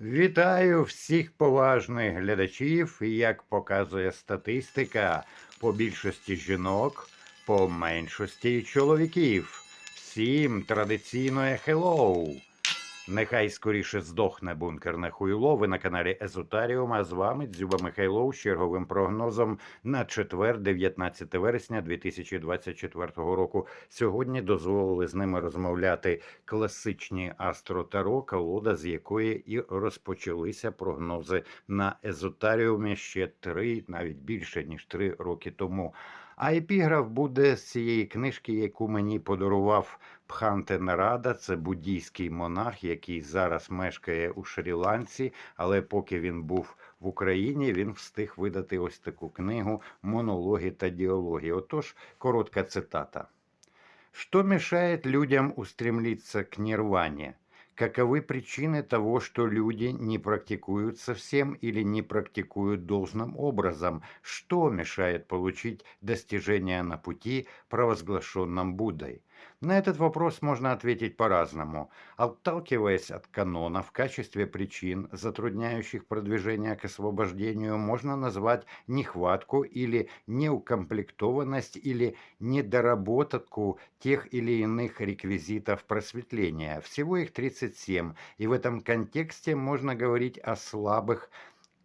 Вітаю всіх поважних глядачів. Як показує статистика, по більшості жінок, по меншості чоловіків. Всім традиційне хеллоу. Нехай скоріше здохне бункерне хуйло. Ви на каналі Езотаріум, а з вами Дзюба Михайлов з черговим прогнозом на четвер, 19 вересня 2024 року. Сьогодні дозволили з ними розмовляти класичні астро-таро, колода, з якої і розпочалися прогнози на езотаріумі ще три, навіть більше ніж три роки тому. А епіграф буде з цієї книжки, яку мені подарував Пханте Нарада. Це буддійський монах, який зараз мешкає у Шрі-Ланці, але поки він був в Україні, він встиг видати ось таку книгу Монологи та діалоги. Отож, коротка цитата. Что мешает людям устремиться к нирване? Каковы причины того, что люди не практикуют совсем или не практикуют должным образом? Что мешает получить достижения на пути, провозглашенном Буддой? На этот вопрос можно ответить по-разному. Отталкиваясь от канона в качестве причин, затрудняющих продвижение к освобождению, можно назвать нехватку или неукомплектованность или недоработку тех или иных реквизитов просветления. Всего их 37, и в этом контексте можно говорить о слабых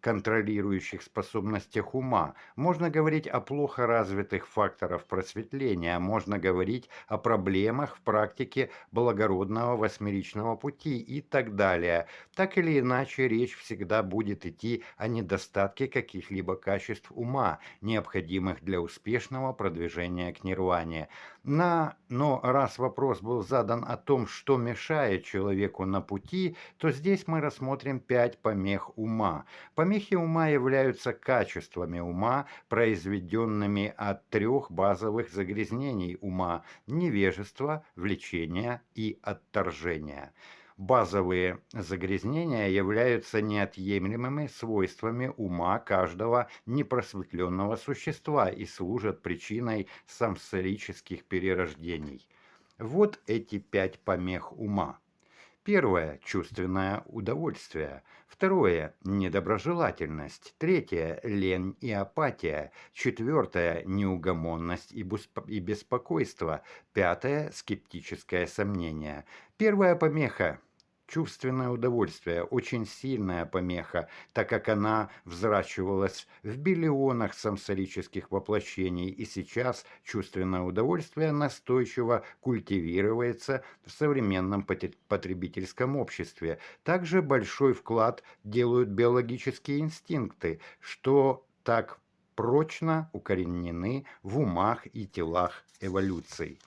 контролирующих способностях ума. Можно говорить о плохо развитых факторах просветления, можно говорить о проблемах в практике благородного восьмеричного пути и так далее. Так или иначе, речь всегда будет идти о недостатке каких-либо качеств ума, необходимых для успешного продвижения к нирване. На, но раз вопрос был задан о том, что мешает человеку на пути, то здесь мы рассмотрим пять помех ума. Помехи ума являются качествами ума, произведенными от трех базовых загрязнений ума – невежества, влечения и отторжения. Базовые загрязнения являются неотъемлемыми свойствами ума каждого непросветленного существа и служат причиной самсарических перерождений. Вот эти пять помех ума. Первое – чувственное удовольствие. Второе – недоброжелательность. Третье – лень и апатия. Четвертое – неугомонность и беспокойство. Пятое – скептическое сомнение. Первая помеха чувственное удовольствие, очень сильная помеха, так как она взращивалась в биллионах самсарических воплощений, и сейчас чувственное удовольствие настойчиво культивируется в современном потребительском обществе. Также большой вклад делают биологические инстинкты, что так прочно укоренены в умах и телах эволюций.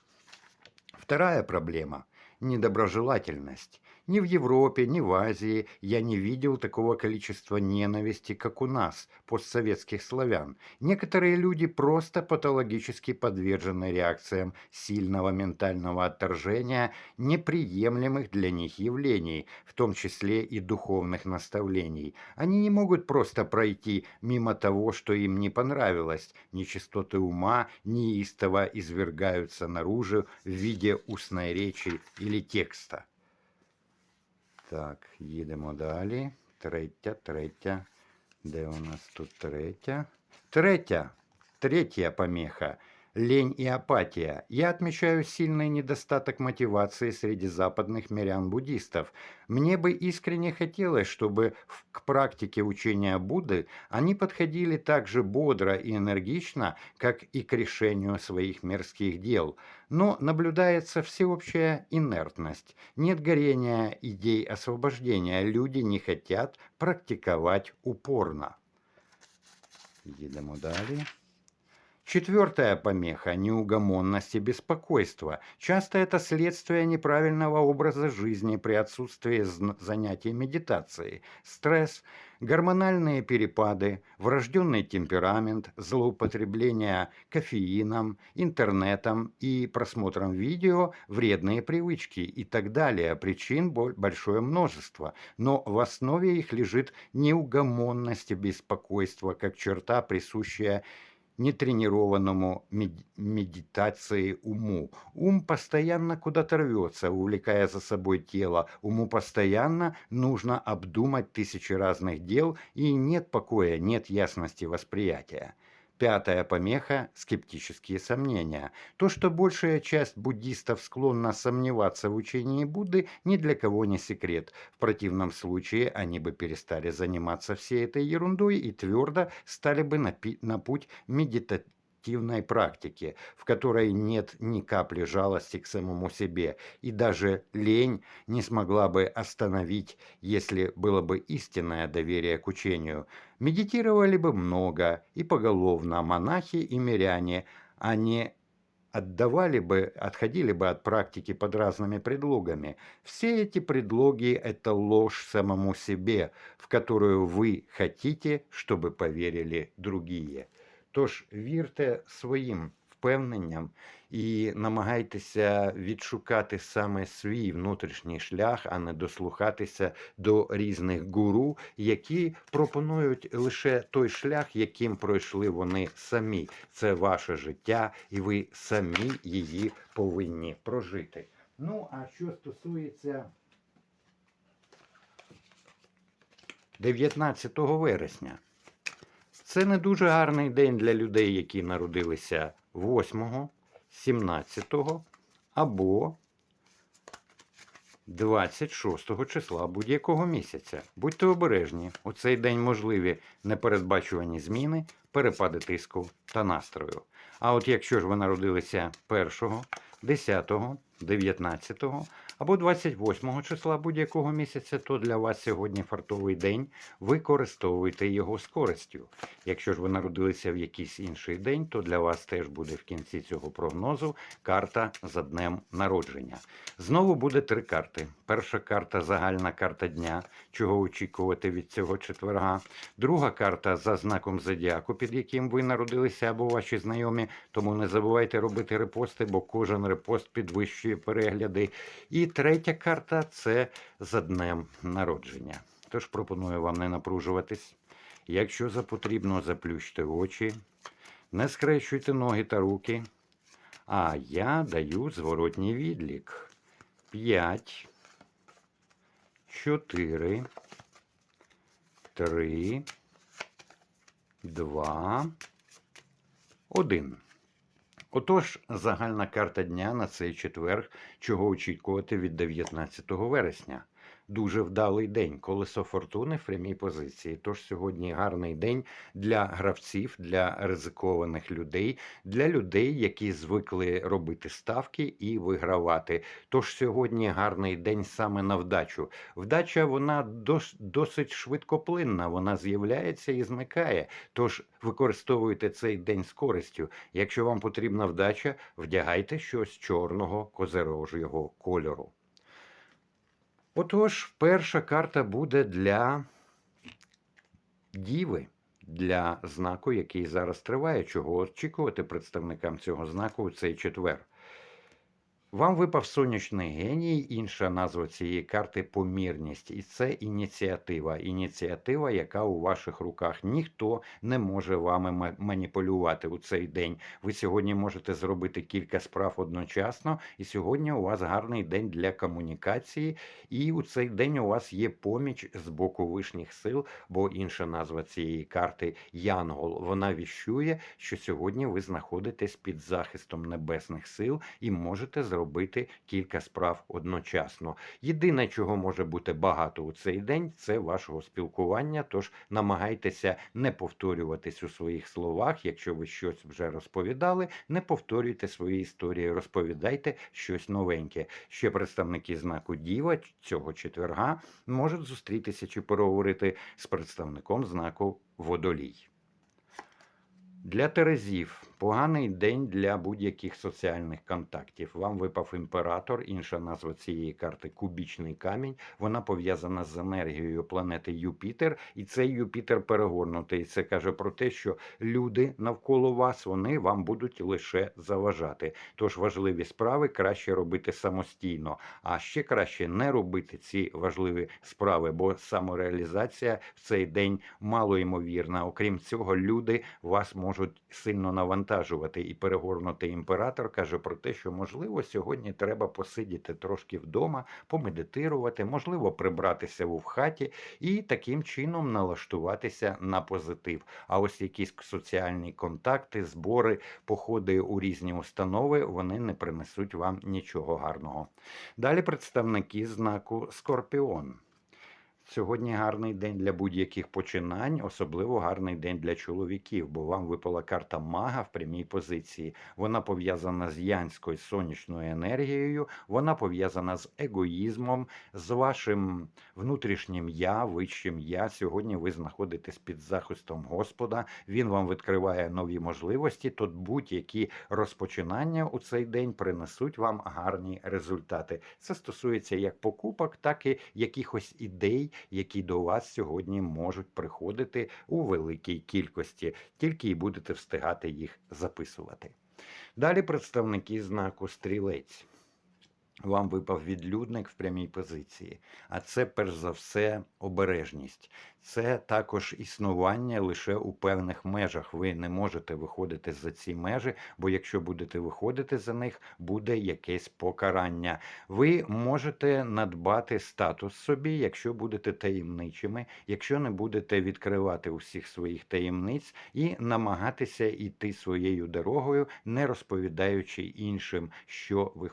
Вторая проблема – недоброжелательность. Ни в Европе, ни в Азии я не видел такого количества ненависти, как у нас, постсоветских славян. Некоторые люди просто патологически подвержены реакциям сильного ментального отторжения неприемлемых для них явлений, в том числе и духовных наставлений. Они не могут просто пройти мимо того, что им не понравилось. Нечистоты ума неистово извергаются наружу в виде устной речи или текста. Так, їдемо далі. Третя, третя. Де у нас тут третя? Третя. Третя помеха. Лень и апатия. Я отмечаю сильный недостаток мотивации среди западных мирян-буддистов. Мне бы искренне хотелось, чтобы к практике учения Будды они подходили так же бодро и энергично, как и к решению своих мирских дел. Но наблюдается всеобщая инертность. Нет горения идей освобождения. Люди не хотят практиковать упорно. Їдемо далі. Четвертая помеха – неугомонность и беспокойство. Часто это следствие неправильного образа жизни при отсутствии занятий медитацией. Стресс, гормональные перепады, врожденный темперамент, злоупотребление кофеином, интернетом и просмотром видео, вредные привычки и так далее. Причин бо- большое множество, но в основе их лежит неугомонность и беспокойство как черта, присущая нетренированному мед- медитации уму. Ум постоянно куда-то рвется, увлекая за собой тело. Уму постоянно нужно обдумать тысячи разных дел, и нет покоя, нет ясности восприятия. Пятая помеха – скептические сомнения. То, что большая часть буддистов склонна сомневаться в учении Будды, ни для кого не секрет. В противном случае они бы перестали заниматься всей этой ерундой и твердо стали бы на, пи- на путь медитативной практики, в которой нет ни капли жалости к самому себе, и даже лень не смогла бы остановить, если было бы истинное доверие к учению. Медитировали бы много и поголовно монахи и миряне, а не отдавали бы, отходили бы от практики под разными предлогами. Все эти предлоги – это ложь самому себе, в которую вы хотите, чтобы поверили другие. Тож вірте своїм впевненням і намагайтеся відшукати саме свій внутрішній шлях, а не дослухатися до різних гуру, які пропонують лише той шлях, яким пройшли вони самі. Це ваше життя, і ви самі її повинні прожити. Ну, а що стосується 19 вересня. Це не дуже гарний день для людей, які народилися 8, 17 або 26 числа будь-якого місяця. Будьте обережні, у цей день можливі непередбачувані зміни, перепади тиску та настрою. А от якщо ж ви народилися 1, 10, 19 або 28 числа будь-якого місяця, то для вас сьогодні фартовий день. Використовуйте його з користю. Якщо ж ви народилися в якийсь інший день, то для вас теж буде в кінці цього прогнозу карта за днем народження. Знову буде три карти. Перша карта загальна карта дня, чого очікувати від цього четверга. Друга карта за знаком зодіаку, під яким ви народилися або ваші знайомі. Тому не забувайте робити репости, бо кожен репост підвищує перегляди. І третя карта це за днем народження. Тож пропоную вам не напружуватись. Якщо за потрібно, заплющте очі, не скрещуйте ноги та руки. А я даю зворотній відлік. 5, 4, 3, 2, 1. Отож, загальна карта дня на цей четверг, чого очікувати від 19 вересня. Дуже вдалий день. Колесо фортуни в прямій позиції. Тож сьогодні гарний день для гравців, для ризикованих людей, для людей, які звикли робити ставки і вигравати. Тож сьогодні гарний день саме на вдачу. Вдача вона дос, досить швидкоплинна, вона з'являється і зникає. Тож використовуйте цей день з користю. Якщо вам потрібна вдача, вдягайте щось чорного козерожого кольору. Отож, перша карта буде для діви, для знаку, який зараз триває. Чого очікувати представникам цього знаку у цей четвер. Вам випав сонячний геній, інша назва цієї карти помірність. І це ініціатива. Ініціатива, яка у ваших руках. Ніхто не може вами маніпулювати у цей день. Ви сьогодні можете зробити кілька справ одночасно, і сьогодні у вас гарний день для комунікації. І у цей день у вас є поміч з боку вишніх сил, бо інша назва цієї карти Янгол. Вона віщує, що сьогодні ви знаходитесь під захистом небесних сил і можете зробити кілька справ одночасно. Єдине, чого може бути багато у цей день, це вашого спілкування. Тож намагайтеся не повторюватись у своїх словах. Якщо ви щось вже розповідали, не повторюйте свої історії, розповідайте щось новеньке. Ще представники знаку Діва цього четверга можуть зустрітися чи переговорити з представником знаку Водолій. Для Терезів Поганий день для будь-яких соціальних контактів. Вам випав імператор, інша назва цієї карти кубічний камінь. Вона пов'язана з енергією планети Юпітер, і цей Юпітер перегорнутий. Це каже про те, що люди навколо вас вони вам будуть лише заважати. Тож важливі справи краще робити самостійно, а ще краще не робити ці важливі справи, бо самореалізація в цей день малоймовірна. Окрім цього, люди вас можуть сильно навантажувати. І перегорнутий імператор каже про те, що можливо сьогодні треба посидіти трошки вдома, помедитирувати, можливо, прибратися в хаті і таким чином налаштуватися на позитив. А ось якісь соціальні контакти, збори, походи у різні установи вони не принесуть вам нічого гарного. Далі представники знаку Скорпіон. Сьогодні гарний день для будь-яких починань, особливо гарний день для чоловіків, бо вам випала карта мага в прямій позиції. Вона пов'язана з янською сонячною енергією, вона пов'язана з егоїзмом, з вашим внутрішнім я, вищим я. Сьогодні ви знаходитесь під захистом Господа. Він вам відкриває нові можливості. Тут будь-які розпочинання у цей день принесуть вам гарні результати. Це стосується як покупок, так і якихось ідей які до вас сьогодні можуть приходити у великій кількості, тільки і будете встигати їх записувати. Далі представники знаку стрілець. Вам випав відлюдник в прямій позиції, а це перш за все обережність. Це також існування лише у певних межах. Ви не можете виходити за ці межі, бо якщо будете виходити за них, буде якесь покарання. Ви можете надбати статус собі, якщо будете таємничими, якщо не будете відкривати усіх своїх таємниць і намагатися йти своєю дорогою, не розповідаючи іншим, що ви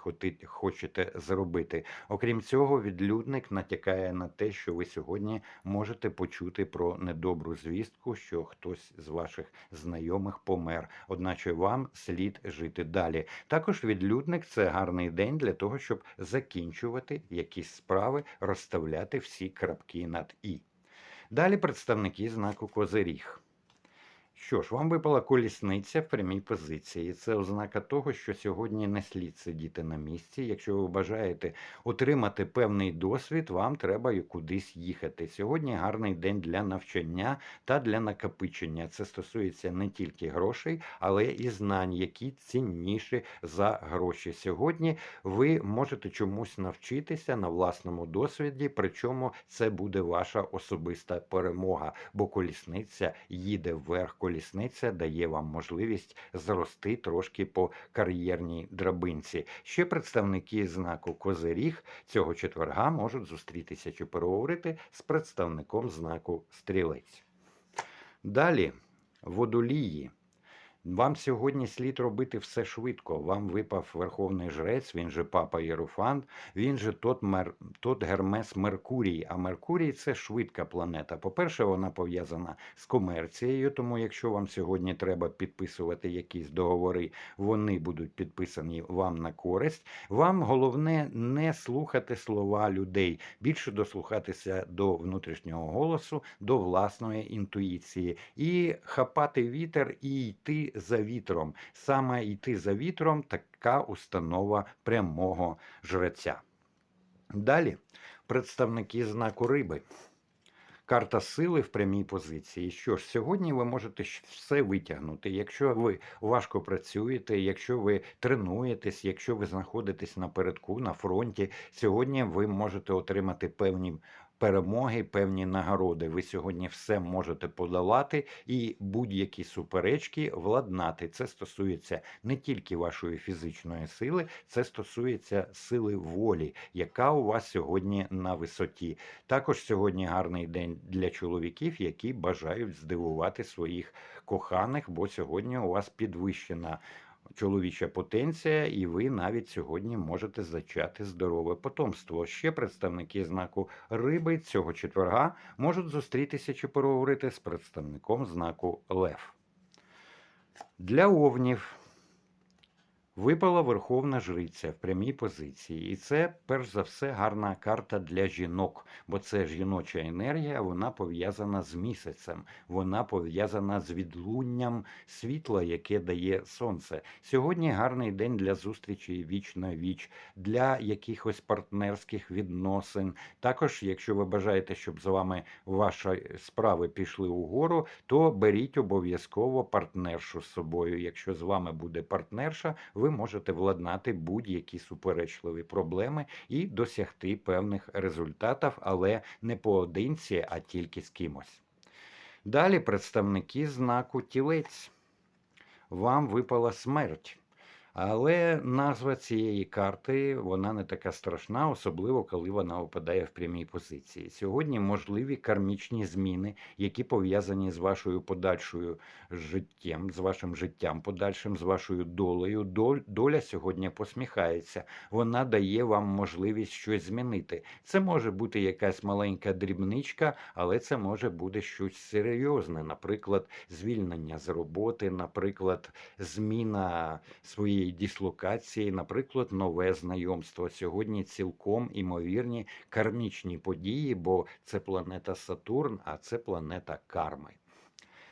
хочете зробити. Окрім цього, відлюдник натякає на те, що ви сьогодні можете почути про недобру звістку, що хтось з ваших знайомих помер, одначе вам слід жити далі. Також відлюдник це гарний день для того, щоб закінчувати якісь справи, розставляти всі крапки над і. Далі представники знаку Козиріг. Що ж, вам випала колісниця в прямій позиції. Це ознака того, що сьогодні не слід сидіти на місці. Якщо ви бажаєте отримати певний досвід, вам треба кудись їхати. Сьогодні гарний день для навчання та для накопичення. Це стосується не тільки грошей, але і знань, які цінніші за гроші. Сьогодні ви можете чомусь навчитися на власному досвіді, причому це буде ваша особиста перемога, бо колісниця їде вверх колісниця дає вам можливість зрости трошки по кар'єрній драбинці. Ще представники знаку Козиріг цього четверга можуть зустрітися чи переговорити з представником знаку Стрілець. Далі водолії. Вам сьогодні слід робити все швидко. Вам випав Верховний Жрець, він же Папа Єруфант, він же тот, мер, тот Гермес Меркурій. А Меркурій це швидка планета. По-перше, вона пов'язана з комерцією, тому якщо вам сьогодні треба підписувати якісь договори, вони будуть підписані вам на користь. Вам головне не слухати слова людей, більше дослухатися до внутрішнього голосу, до власної інтуїції і хапати вітер і йти за вітром. Саме йти за вітром така установа прямого жреця. Далі представники знаку риби. Карта сили в прямій позиції. Що ж, сьогодні ви можете все витягнути. Якщо ви важко працюєте, якщо ви тренуєтесь, якщо ви знаходитесь напередку, на фронті, сьогодні ви можете отримати певні перемоги, певні нагороди. Ви сьогодні все можете подолати і будь-які суперечки владнати. Це стосується не тільки вашої фізичної сили, це стосується сили волі, яка у вас сьогодні на висоті. Також сьогодні гарний день для чоловіків, які бажають здивувати своїх коханих, бо сьогодні у вас підвищена чоловіча потенція, і ви навіть сьогодні можете зачати здорове потомство. Ще представники знаку риби цього четверга можуть зустрітися чи переговорити з представником знаку Лев. Для овнів Випала Верховна Жриця в прямій позиції, і це перш за все гарна карта для жінок, бо це жіноча енергія, вона пов'язана з місяцем, вона пов'язана з відлунням світла, яке дає сонце. Сьогодні гарний день для зустрічі віч на віч, для якихось партнерських відносин. Також, якщо ви бажаєте, щоб з вами ваші справи пішли угору, то беріть обов'язково партнершу з собою. Якщо з вами буде партнерша, ви можете владнати будь-які суперечливі проблеми і досягти певних результатів, але не поодинці, а тільки з кимось. Далі представники знаку тілець. Вам випала смерть. Але назва цієї карти вона не така страшна, особливо коли вона випадає в прямій позиції. Сьогодні можливі кармічні зміни, які пов'язані з вашою подальшою життям, з вашим життям подальшим, з вашою долею. Доля сьогодні посміхається. Вона дає вам можливість щось змінити. Це може бути якась маленька дрібничка, але це може бути щось серйозне, наприклад, звільнення з роботи, наприклад, зміна своєї дислокації, наприклад, нове знайомство. Сьогодні цілком імовірні кармічні події, бо це планета Сатурн, а це планета карми.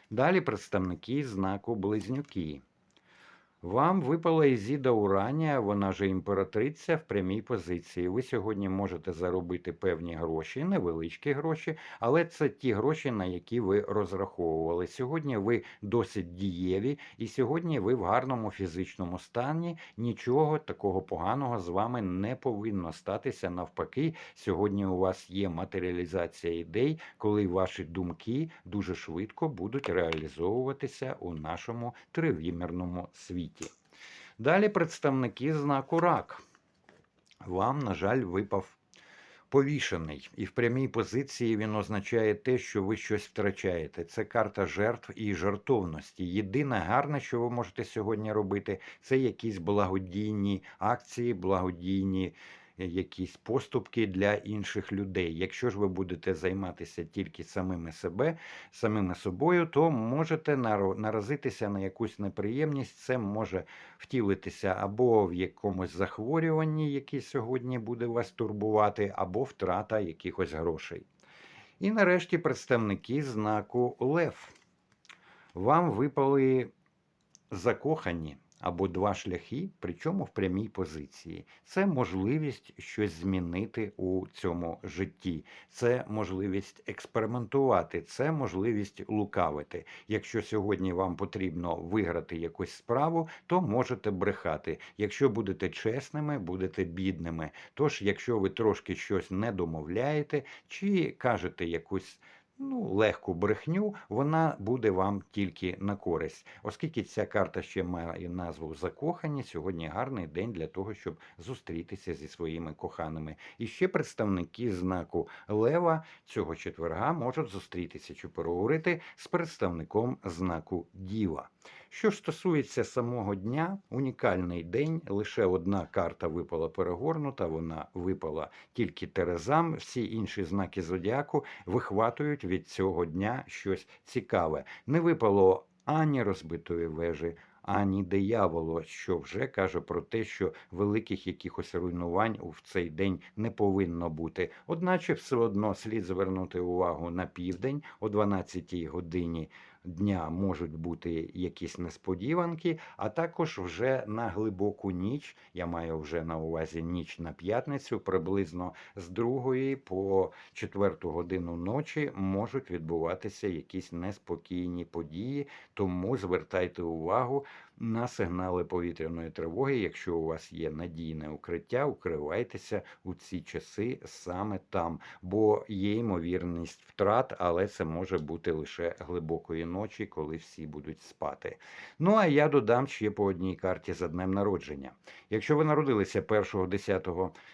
Далі представники знаку Близнюки. Вам випала Ізіда Уранія, вона же імператриця в прямій позиції. Ви сьогодні можете заробити певні гроші, невеличкі гроші, але це ті гроші, на які ви розраховували. Сьогодні ви досить дієві, і сьогодні ви в гарному фізичному стані. Нічого такого поганого з вами не повинно статися. Навпаки, сьогодні у вас є матеріалізація ідей, коли ваші думки дуже швидко будуть реалізовуватися у нашому тривимірному світі. Далі представники знаку рак. Вам, на жаль, випав повішений, і в прямій позиції він означає те, що ви щось втрачаєте. Це карта жертв і жертовності. Єдине гарне, що ви можете сьогодні робити, це якісь благодійні акції, благодійні якісь поступки для інших людей. Якщо ж ви будете займатися тільки самими себе, самими собою, то можете наразитися на якусь неприємність. Це може втілитися або в якомусь захворюванні, яке сьогодні буде вас турбувати, або втрата якихось грошей. І нарешті представники знаку Лев. Вам випали закохані або два шляхи, причому в прямій позиції. Це можливість щось змінити у цьому житті, це можливість експериментувати, це можливість лукавити. Якщо сьогодні вам потрібно виграти якусь справу, то можете брехати. Якщо будете чесними, будете бідними. Тож, якщо ви трошки щось не домовляєте чи кажете якусь ну, легку брехню, вона буде вам тільки на користь. Оскільки ця карта ще має назву закохані, сьогодні гарний день для того, щоб зустрітися зі своїми коханими. І ще представники знаку Лева цього четверга можуть зустрітися чи переговорити з представником знаку Діва. Що ж стосується самого дня, унікальний день, лише одна карта випала перегорнута, вона випала тільки Терезам. Всі інші знаки зодіаку вихватують від цього дня щось цікаве. Не випало ані розбитої вежі, ані дияволу, що вже каже про те, що великих якихось руйнувань в цей день не повинно бути. Одначе все одно слід звернути увагу на південь о 12 годині дня можуть бути якісь несподіванки, а також вже на глибоку ніч, я маю вже на увазі ніч на п'ятницю, приблизно з 2 по 4 годину ночі можуть відбуватися якісь неспокійні події, тому звертайте увагу на сигнали повітряної тривоги. Якщо у вас є надійне укриття, укривайтеся у ці часи саме там, бо є ймовірність втрат, але це може бути лише глибокої ночі, коли всі будуть спати. Ну а я додам ще по одній карті за днем народження. Якщо ви народилися 1, 10,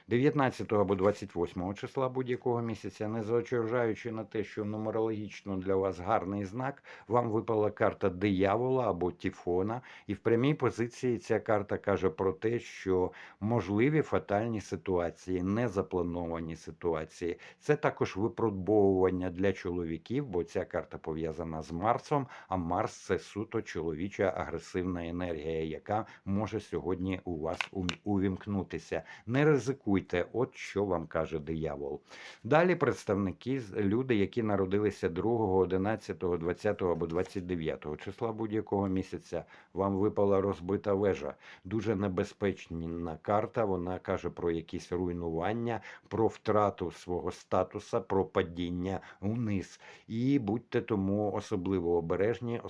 19 або 28 числа будь-якого місяця, не незважаючи на те, що нумерологічно для вас гарний знак, вам випала карта диявола або тіфона, і в прямій позиції ця карта каже про те, що можливі фатальні ситуації, незаплановані ситуації. Це також випробовування для чоловіків, бо ця карта пов'язана з Марсом, а Марс це суто чоловіча агресивна енергія, яка може сьогодні у вас увімкнутися. Не ризикуйте, от що вам каже диявол. Далі представники, люди, які народилися 2, 11, 20 або 29 числа будь-якого місяця, вам випала розбита вежа. Дуже небезпечна карта. Вона каже про якісь руйнування, про втрату свого статуса, про падіння вниз. І будьте тому особливо обережні,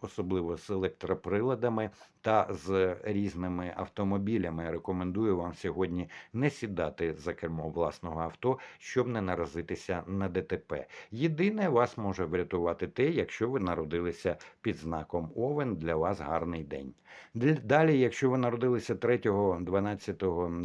особливо з електроприладами та з різними автомобілями. Рекомендую вам сьогодні не сідати за кермо власного авто, щоб не наразитися на ДТП. Єдине вас може врятувати те, якщо ви народилися під знаком Овен, для вас гарний день. Далі, якщо ви народилися 3, 12,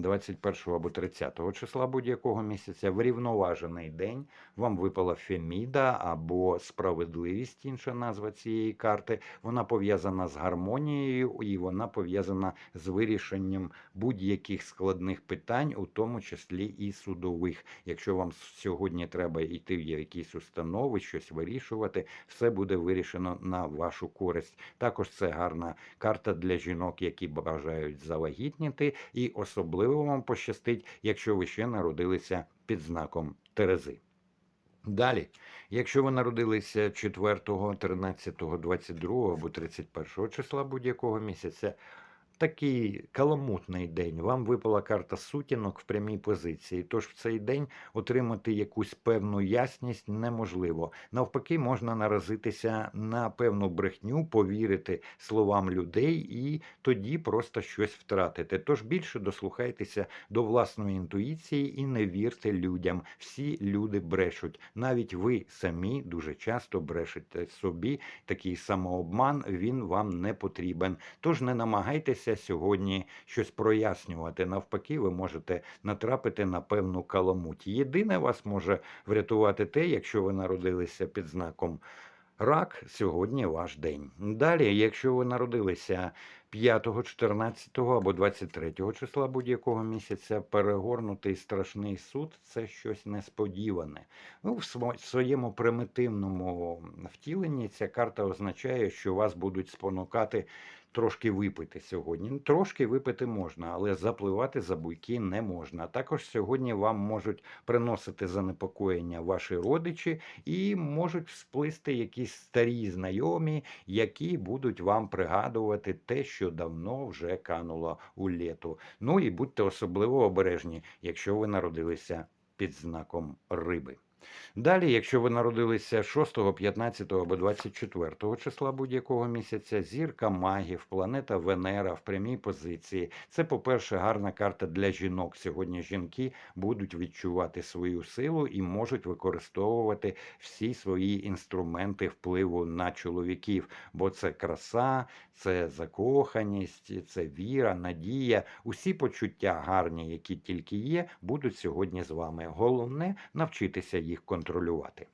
21 або 30 числа будь-якого місяця, врівноважений день, вам випала Феміда або справедливість, інша назва цієї карти. Вона пов'язана з гармонією і вона пов'язана з вирішенням будь-яких складних питань, у тому числі і судових. Якщо вам сьогодні треба йти в якісь установи, щось вирішувати, все буде вирішено на вашу користь. Також це гарна карта для жінок, які бажають завагітніти, і особливо вам пощастить, якщо ви ще народилися під знаком Терези. Далі, якщо ви народилися 4, 13, 22 або 31 числа будь-якого місяця, такий каламутний день. Вам випала карта сутінок в прямій позиції. Тож в цей день отримати якусь певну ясність неможливо. Навпаки, можна наразитися на певну брехню, повірити словам людей і тоді просто щось втратити. Тож більше дослухайтеся до власної інтуїції і не вірте людям. Всі люди брешуть. Навіть ви самі дуже часто брешете собі. Такий самообман він вам не потрібен. Тож не намагайтеся сьогодні щось прояснювати. Навпаки, ви можете натрапити на певну каламуть. Єдине вас може врятувати те, якщо ви народилися під знаком. Рак сьогодні ваш день. Далі, якщо ви народилися 5, 14 або 23 числа будь-якого місяця, перегорнутий страшний суд це щось несподіване. Ну, в своєму примітивному втіленні ця карта означає, що вас будуть спонукати трошки випити сьогодні. Ну, Трошки випити можна, але запливати за буйки не можна. Також сьогодні вам можуть приносити занепокоєння ваші родичі і можуть всплисти якісь старі знайомі, які будуть вам пригадувати те, що давно вже кануло у літу. Ну і будьте особливо обережні, якщо ви народилися під знаком риби. Далі, якщо ви народилися 6, 15 або 24 числа будь-якого місяця, зірка магів, планета Венера в прямій позиції. Це, по-перше, гарна карта для жінок. Сьогодні жінки будуть відчувати свою силу і можуть використовувати всі свої інструменти впливу на чоловіків, бо це краса, це закоханість, це віра, надія. Усі почуття гарні, які тільки є, будуть сьогодні з вами. Головне навчитися їх контролювати.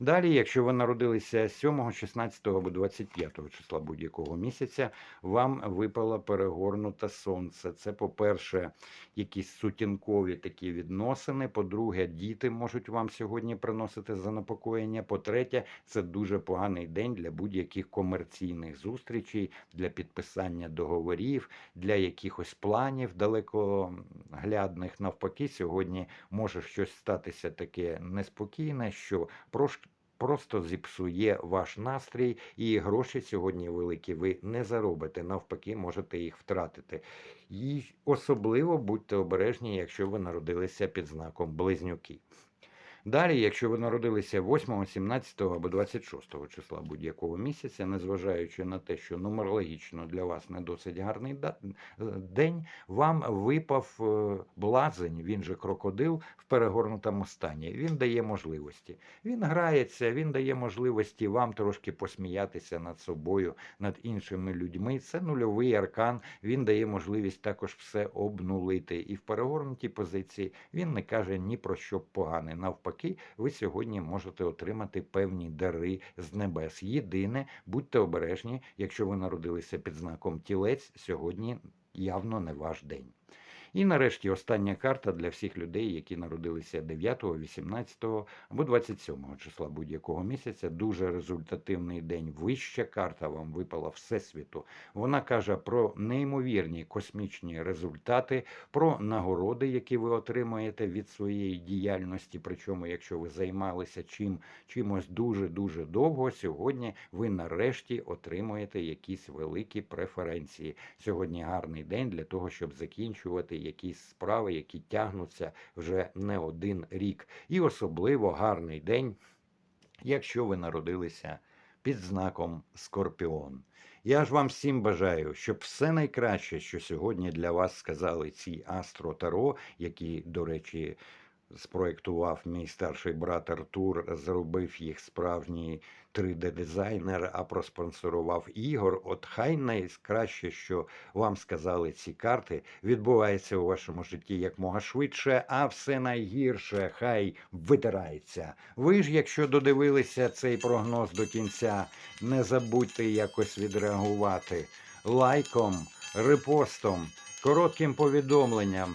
Далі, якщо ви народилися 7, 16 або 25 числа будь-якого місяця, вам випало перегорнуте сонце. Це, по-перше, якісь сутінкові такі відносини. По-друге, діти можуть вам сьогодні приносити занепокоєння. По-третє, це дуже поганий день для будь-яких комерційних зустрічей, для підписання договорів, для якихось планів далекоглядних. Навпаки, сьогодні може щось статися таке неспокійне, що Просто зіпсує ваш настрій, і гроші сьогодні великі ви не заробите. Навпаки, можете їх втратити. І особливо будьте обережні, якщо ви народилися під знаком близнюки. Далі, якщо ви народилися 8, 17 або 26 числа будь-якого місяця, незважаючи на те, що нумерологічно для вас не досить гарний е, день, вам випав е, блазень, він же крокодил в перегорнутому стані. Він дає можливості. Він грається, він дає можливості вам трошки посміятися над собою, над іншими людьми. Це нульовий аркан. Він дає можливість також все обнулити. І в перегорнутій позиції він не каже ні про що погане. Навпаки, навпаки, ви сьогодні можете отримати певні дари з небес. Єдине, будьте обережні, якщо ви народилися під знаком тілець, сьогодні явно не ваш день. І нарешті остання карта для всіх людей, які народилися 9, 18 або 27 числа будь-якого місяця. Дуже результативний день. Вища карта вам випала Всесвіту. Вона каже про неймовірні космічні результати, про нагороди, які ви отримаєте від своєї діяльності. Причому, якщо ви займалися чим чимось дуже дуже довго, сьогодні ви нарешті отримуєте якісь великі преференції. Сьогодні гарний день для того, щоб закінчувати якісь справи, які тягнуться вже не один рік. І особливо гарний день, якщо ви народилися під знаком Скорпіон. Я ж вам всім бажаю, щоб все найкраще, що сьогодні для вас сказали ці Астро Таро, які, до речі, спроєктував мій старший брат Артур, зробив їх справжній 3D-дизайнер, а проспонсорував Ігор. От хай найкраще, що вам сказали ці карти, відбувається у вашому житті якмога швидше, а все найгірше хай витирається. Ви ж, якщо додивилися цей прогноз до кінця, не забудьте якось відреагувати лайком, репостом, коротким повідомленням.